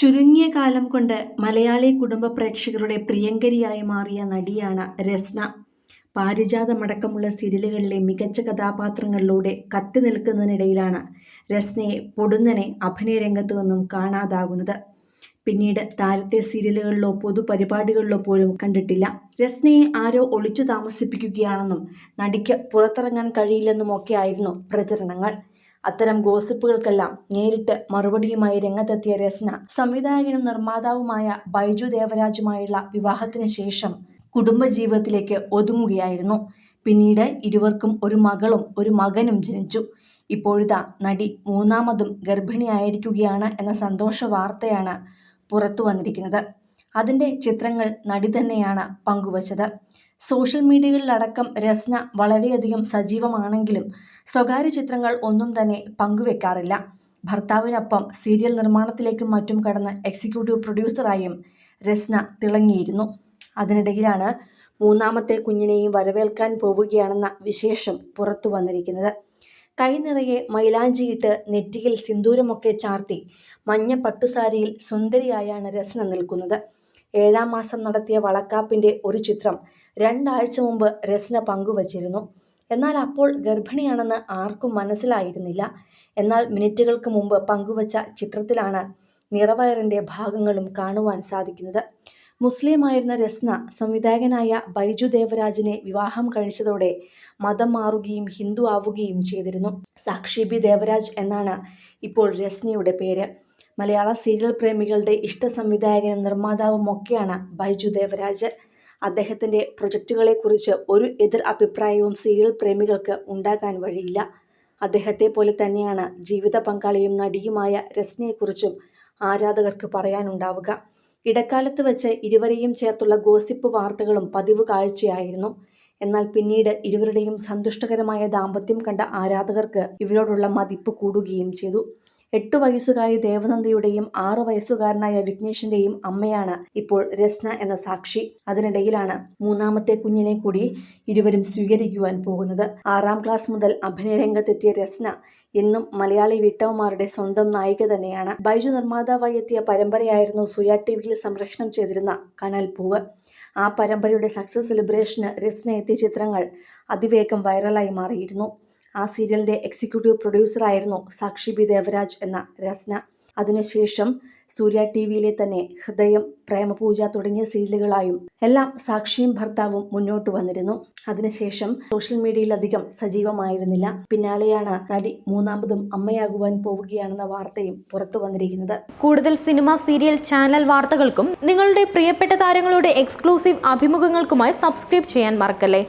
ചുരുങ്ങിയ കാലം കൊണ്ട് മലയാളി കുടുംബ പ്രേക്ഷകരുടെ പ്രിയങ്കരിയായി മാറിയ നടിയാണ് രസ്ന. പാരിജാതമടക്കമുള്ള സീരിയലുകളിലെ മികച്ച കഥാപാത്രങ്ങളിലൂടെ കത്തി നിൽക്കുന്നതിനിടയിലാണ് രസ്നയെ പൊടുന്നനെ അഭിനയരംഗത്തു നിന്നും കാണാതാകുന്നത്. പിന്നീട് താരത്തെ സീരിയലുകളിലോ പൊതുപരിപാടികളിലോ പോലും കണ്ടിട്ടില്ല. രസ്നയെ ആരോ ഒളിച്ചു താമസിപ്പിക്കുകയാണെന്നും നടിക്ക് പുറത്തിറങ്ങാൻ കഴിയില്ലെന്നുമൊക്കെയായിരുന്നു പ്രചരണങ്ങൾ. അത്തരം ഗോസിപ്പുകൾക്കെല്ലാം നേരിട്ട് മറുപടിയുമായി രംഗത്തെത്തിയ രസ്ന സംവിധായകനും നിർമ്മാതാവുമായ ബൈജു ദേവരാജുമായുള്ള വിവാഹത്തിന് ശേഷം കുടുംബജീവിതത്തിലേക്ക് ഒതുങ്ങുകയായിരുന്നു. പിന്നീട് ഇരുവർക്കും ഒരു മകളും ഒരു മകനും ജനിച്ചു. ഇപ്പോഴിതാ നടി മൂന്നാമതും ഗർഭിണിയായിരിക്കുകയാണ് എന്ന സന്തോഷ വാർത്തയാണ് പുറത്തു വന്നിരിക്കുന്നത് അതിന്റെ ചിത്രങ്ങൾ നടി തന്നെയാണ് പങ്കുവച്ചത്. സോഷ്യൽ മീഡിയകളിലടക്കം രസ്ന വളരെയധികം സജീവമാണെങ്കിലും സ്വകാര്യ ചിത്രങ്ങൾ ഒന്നും തന്നെ പങ്കുവെക്കാറില്ല. ഭർത്താവിനൊപ്പം സീരിയൽ നിർമ്മാണത്തിലേക്കും മറ്റും കടന്ന് എക്സിക്യൂട്ടീവ് പ്രൊഡ്യൂസറായും രസ്ന തിളങ്ങിയിരുന്നു. അതിനിടയിലാണ് മൂന്നാമത്തെ കുഞ്ഞിനെയും വരവേൽക്കാൻ പോവുകയാണെന്ന വിശേഷം പുറത്തു വന്നിരിക്കുന്നത്. കൈ നിറയെ മൈലാഞ്ചിയിട്ട് നെറ്റിയിൽ സിന്ദൂരമൊക്കെ ചാർത്തി മഞ്ഞ പട്ടുസാരിയിൽ സുന്ദരിയായാണ് രസന നിൽക്കുന്നത്. ഏഴാം മാസം നടത്തിയ വളക്കാപ്പിന്റെ ഒരു ചിത്രം രണ്ടാഴ്ച മുമ്പ് രസന പങ്കുവച്ചിരുന്നു. എന്നാൽ അപ്പോൾ ഗർഭിണിയാണെന്ന് ആർക്കും മനസ്സിലായിരുന്നില്ല. എന്നാൽ മിനിറ്റുകൾക്ക് മുമ്പ് പങ്കുവച്ച ചിത്രത്തിലാണ് നിറവയറിന്റെ ഭാഗങ്ങളും കാണുവാൻ സാധിക്കുന്നത്. മുസ്ലിമായിരുന്ന രസ്ന സംവിധായകനായ ബൈജു ദേവരാജിനെ വിവാഹം കഴിച്ചതോടെ മതം മാറുകയും ഹിന്ദു ആവുകയും ചെയ്തിരുന്നു. സാക്ഷി ബി ദേവരാജ് എന്നാണ് ഇപ്പോൾ രസ്നയുടെ പേര്. മലയാള സീരിയൽ പ്രേമികളുടെ ഇഷ്ട സംവിധായകനും നിർമ്മാതാവും ഒക്കെയാണ് ബൈജു ദേവരാജ്. അദ്ദേഹത്തിന്റെ പ്രൊജക്റ്റുകളെക്കുറിച്ച് ഒരു എതിർ അഭിപ്രായവും സീരിയൽ പ്രേമികൾക്ക് ഉണ്ടാകാൻ വഴിയില്ല. അദ്ദേഹത്തെ പോലെ തന്നെയാണ് ജീവിത പങ്കാളിയും നടിയുമായ രസ്നയെക്കുറിച്ചും ആരാധകർക്ക് പറയാനുണ്ടാവുക. ഇടക്കാലത്ത് വെച്ച് ഇരുവരെയും ചേർത്തുള്ള ഗോസിപ്പ് വാർത്തകളും പതിവ് കാഴ്ചയായിരുന്നു. എന്നാൽ പിന്നീട് ഇരുവരുടെയും സന്തുഷ്ടകരമായ ദാമ്പത്യം കണ്ട ആരാധകർക്ക് ഇവരോടുള്ള മതിപ്പ് കൂടുകയും ചെയ്തു. എട്ടു വയസ്സുകാരി ദേവനന്ദയുടെയും ആറു വയസ്സുകാരനായ വിഘ്നേഷിന്റെയും അമ്മയാണ് ഇപ്പോൾ രസ്ന എന്ന സാക്ഷി. അതിനിടയിലാണ് മൂന്നാമത്തെ കുഞ്ഞിനെ കൂടി ഇരുവരും സ്വീകരിക്കുവാൻ പോകുന്നത്. ആറാം ക്ലാസ് മുതൽ അഭിനയ രംഗത്തെത്തിയ രസ്ന എന്നും മലയാളി വീട്ടമ്മമാരുടെ സ്വന്തം നായിക തന്നെയാണ്. ബൈജു നിർമ്മാതാവായി എത്തിയ പരമ്പരയായിരുന്നു സുയ ടി വിയിൽ സംരക്ഷണം ചെയ്തിരുന്ന കനൽ പൂവ്. ആ പരമ്പരയുടെ സക്സസ് സെലിബ്രേഷന് രസ്ന എത്തിയ ചിത്രങ്ങൾ അതിവേഗം വൈറലായി മാറിയിരുന്നു. ആ സീരിയലിന്റെ എക്സിക്യൂട്ടീവ് പ്രൊഡ്യൂസറായിരുന്നു സാക്ഷി ബി ദേവരാജ് എന്ന രസ്ന. അതിനുശേഷം സൂര്യ ടി വിയിലെ തന്നെ ഹൃദയം പ്രേമപൂജ തുടങ്ങിയ സീരിയലുകളായും എല്ലാം സാക്ഷിയും ഭർത്താവും മുന്നോട്ട് വന്നിരുന്നു. അതിനുശേഷം സോഷ്യൽ മീഡിയയിൽ അധികം സജീവമായിരുന്നില്ല. പിന്നാലെയാണ് നടി മൂന്നാമതും അമ്മയാകുവാൻ പോവുകയാണെന്ന വാർത്തയും പുറത്തു വന്നിരിക്കുന്നത്. കൂടുതൽ സിനിമ സീരിയൽ ചാനൽ വാർത്തകൾക്കും നിങ്ങളുടെ പ്രിയപ്പെട്ട താരങ്ങളുടെ എക്സ്ക്ലൂസീവ് അഭിമുഖങ്ങൾക്കുമായി സബ്സ്ക്രൈബ് ചെയ്യാൻ മറക്കല്ലേ?